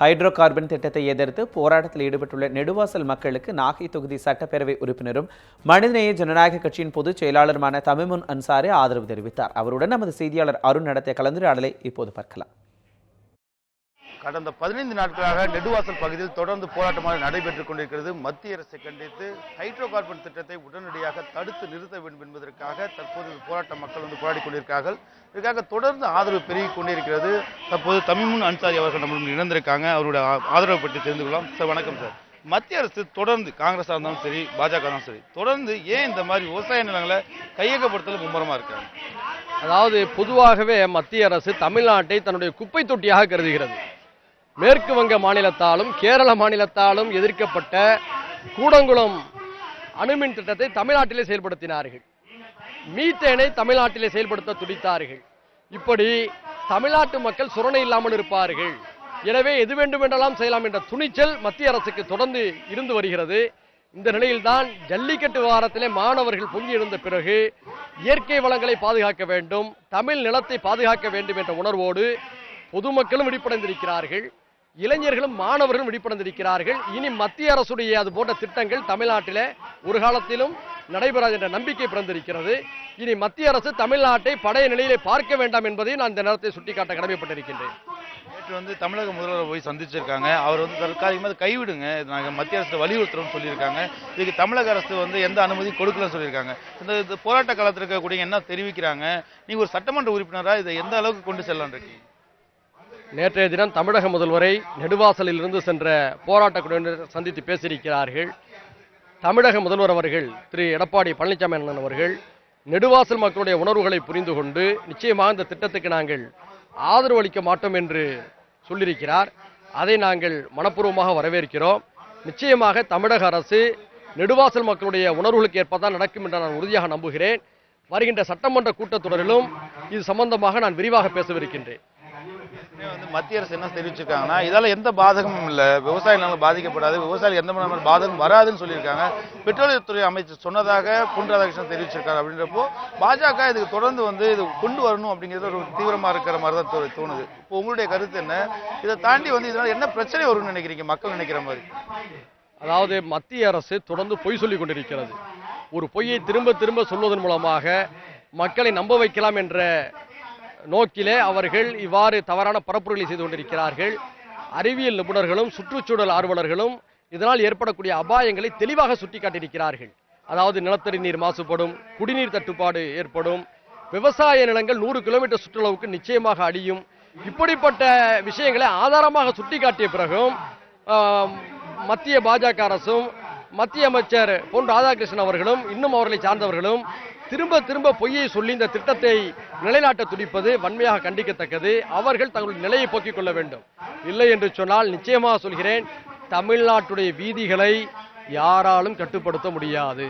Hydro carbon திட்டத்தை எதிர்த்து போராட்டத்தில் ஈடுபட்டுள்ள நெடுவாசல் மக்களுக்கு நாகை தொகுதி சட்டப்பேரவை உறுப்பினரும் மனிதநேய ஜனநாயக கட்சியின் பொதுச் செயலாளருமான தமிமுன் அன்சாரி ஆதரவு தெரிவித்தார். அவருடன் நமது செய்தியாளர் அருண் நடத்திய கலந்துரையாடலை இப்போது பார்க்கலாம். கடந்த பதினைந்து நாட்களாக நெடுவாசல் பகுதியில் தொடர்ந்து போராட்டமாக நடைபெற்றுக் கொண்டிருக்கிறது. மத்திய அரசை கண்டித்து ஹைட்ரோ கார்பன் திட்டத்தை உடனடியாக தடுத்து நிறுத்த வேண்டும் என்பதற்காக தற்போது போராட்ட மக்கள் வந்து போராடி கொண்டிருக்கிறார்கள். இதற்காக தொடர்ந்து ஆதரவு பெருகிக் கொண்டிருக்கிறது. தற்போது தமிமுன் அன்சாரி அவர்கள் நம்மளுடன் இணைந்திருக்காங்க. அவருடைய ஆதரவு பற்றி தெரிந்து கொள்ளலாம். சார் வணக்கம் சார். மத்திய அரசு தொடர்ந்து காங்கிரஸாக இருந்தாலும் சரி பாஜக இருந்தாலும் சரி தொடர்ந்து ஏன் இந்த மாதிரி விவசாய நிலங்களை கையகப்படுத்தல மும்முரமாக இருக்காங்க? அதாவது பொதுவாகவே மத்திய அரசு தமிழ்நாட்டை தன்னுடைய குப்பை தொட்டியாக கருதுகிறது. மேற்கு வங்க மாநிலத்தாலும் கேரள மாநிலத்தாலும் எதிர்க்கப்பட்ட கூடங்குளம் அணுமின் திட்டத்தை தமிழ்நாட்டிலே செயல்படுத்தினார்கள். மீத்தேனை தமிழ்நாட்டிலே செயல்படுத்த துடித்தார்கள். இப்படி தமிழ்நாட்டு மக்கள் சுரணை இல்லாமல் இருப்பார்கள். எனவே எது வேண்டுமென்றெல்லாம் செய்யலாம் என்ற துணிச்சல் மத்திய அரசுக்கு தொடர்ந்து இருந்து வருகிறது. இந்த நிலையில்தான் ஜல்லிக்கட்டு விவகாரத்திலே மாணவர்கள் பொங்கி எழுந்த பிறகு இயற்கை வளங்களை பாதுகாக்க வேண்டும் தமிழ் நிலத்தை பாதுகாக்க வேண்டும் என்ற உணர்வோடு பொதுமக்களும் விழிப்படைந்திருக்கிறார்கள் இளைஞர்களும் மாணவர்களும் விழிப்படைந்திருக்கிறார்கள். இனி மத்திய அரசுடைய அது போன்ற திட்டங்கள் தமிழ்நாட்டில் ஒரு காலத்திலும் நடைபெறாது என்ற நம்பிக்கை பிறந்திருக்கிறது. இனி மத்திய அரசு தமிழ்நாட்டை பழைய நிலையிலே பார்க்க வேண்டாம் என்பதை நான் இந்த நேரத்தை சுட்டிக்காட்ட கடமைப்பட்டிருக்கின்றேன். நேற்று வந்து தமிழக முதல்வரை போய் சந்திச்சிருக்காங்க. அவர் வந்து தற்காலிகமாக கைவிடுங்க. நாங்கள் மத்திய அரசு வலியுறுத்துறோம்னு சொல்லியிருக்காங்க. இதுக்கு தமிழக அரசு வந்து எந்த அனுமதியும் கொடுக்கலன்னு சொல்லியிருக்காங்க. இந்த இந்த போராட்ட காலத்தில் இருக்கக்கூடிய என்ன தெரிவிக்கிறாங்க? நீங்கள் ஒரு சட்டமன்ற உறுப்பினராக இதை எந்த அளவுக்கு கொண்டு செல்லலாம்னு இருக்கீங்க? நேற்றைய தினம் தமிழக முதல்வரை நெடுவாசலில் இருந்து சென்ற போராட்டக் குழுவினர் சந்தித்து பேசியிருக்கிறார்கள். தமிழக முதல்வர் அவர்கள் திரு. எடப்பாடி பழனிசாமி அண்ணன் அவர்கள் நெடுவாசல் மக்களுடைய உணர்வுகளை புரிந்து கொண்டு நிச்சயமாக இந்த திட்டத்துக்கு நாங்கள் ஆதரவு அளிக்க மாட்டோம் என்று சொல்லியிருக்கிறார். அதை நாங்கள் மனப்பூர்வமாக வரவேற்கிறோம். நிச்சயமாக தமிழக அரசு நெடுவாசல் மக்களுடைய உணர்வுகளுக்கு ஏற்பதான் நடக்கும் என்று நான் உறுதியாக நம்புகிறேன். வருகின்ற சட்டமன்ற கூட்டத்தொடரிலும் இது சம்பந்தமாக நான் விரிவாக பேசவிருக்கின்றேன். வந்து மத்திய அரசு என்ன தெரிவிச்சிருக்காங்கன்னா இதால எந்த பாதகமும் இல்லை. விவசாய பாதிக்கப்படாது. விவசாயிகள் எந்த மாதிரி பாதகம் வராதுன்னு சொல்லியிருக்காங்க. பெட்ரோலியத்துறை அமைச்சர் சொன்னதாக பொன் ராதாகிருஷ்ணன் தெரிவிச்சிருக்காரு அப்படின்றப்போ பாஜக இதுக்கு தொடர்ந்து வந்து இது கொண்டு வரணும் அப்படிங்கிறது ஒரு தீவிரமா இருக்கிற மாதிரி தான் தோணுது. இப்போ உங்களுடைய கருத்து என்ன? இதை தாண்டி வந்து இதனால என்ன பிரச்சனை வரும்னு நினைக்கிறீங்க மக்கள் நினைக்கிற மாதிரி? அதாவது மத்திய அரசு தொடர்ந்து பொய் சொல்லிக் கொண்டிருக்கிறது. ஒரு பொய்யை திரும்ப திரும்ப சொல்வதன் மூலமாக மக்களை நம்ப வைக்கலாம் என்ற நோக்கிலே அவர்கள் இவ்வாறு தவறான பரப்புரைகளை செய்து கொண்டிருக்கிறார்கள். அறிவியல் நிபுணர்களும் சுற்றுச்சூழல் ஆர்வலர்களும் இதனால் ஏற்படக்கூடிய அபாயங்களை தெளிவாக சுட்டிக்காட்டியிருக்கிறார்கள். அதாவது நிலத்தடி நீர் மாசுபடும் குடிநீர் தட்டுப்பாடு ஏற்படும் விவசாய நிலங்கள் நூறு கிலோமீட்டர் சுற்றளவுக்கு நிச்சயமாக அழியும். இப்படிப்பட்ட விஷயங்களை ஆதாரமாக சுட்டிக்காட்டிய பிறகும் மத்திய பாஜக அரசும் மத்திய அமைச்சர் பொன் ராதாகிருஷ்ணன் அவர்களும் இன்னும் அவர்களை சார்ந்தவர்களும் திரும்ப திரும்ப பொய்யை சொல்லி இந்த திட்டத்தை நிலைநாட்ட துடிப்பது வன்மையாக கண்டிக்கத்தக்கது. அவர்கள் தங்களுடைய நிலையை போக்கிக் கொள்ள வேண்டும். இல்லை என்று சொன்னால் நிச்சயமாக சொல்கிறேன் தமிழ்நாட்டுடைய வீதிகளை யாராலும் கட்டுப்படுத்த முடியாது.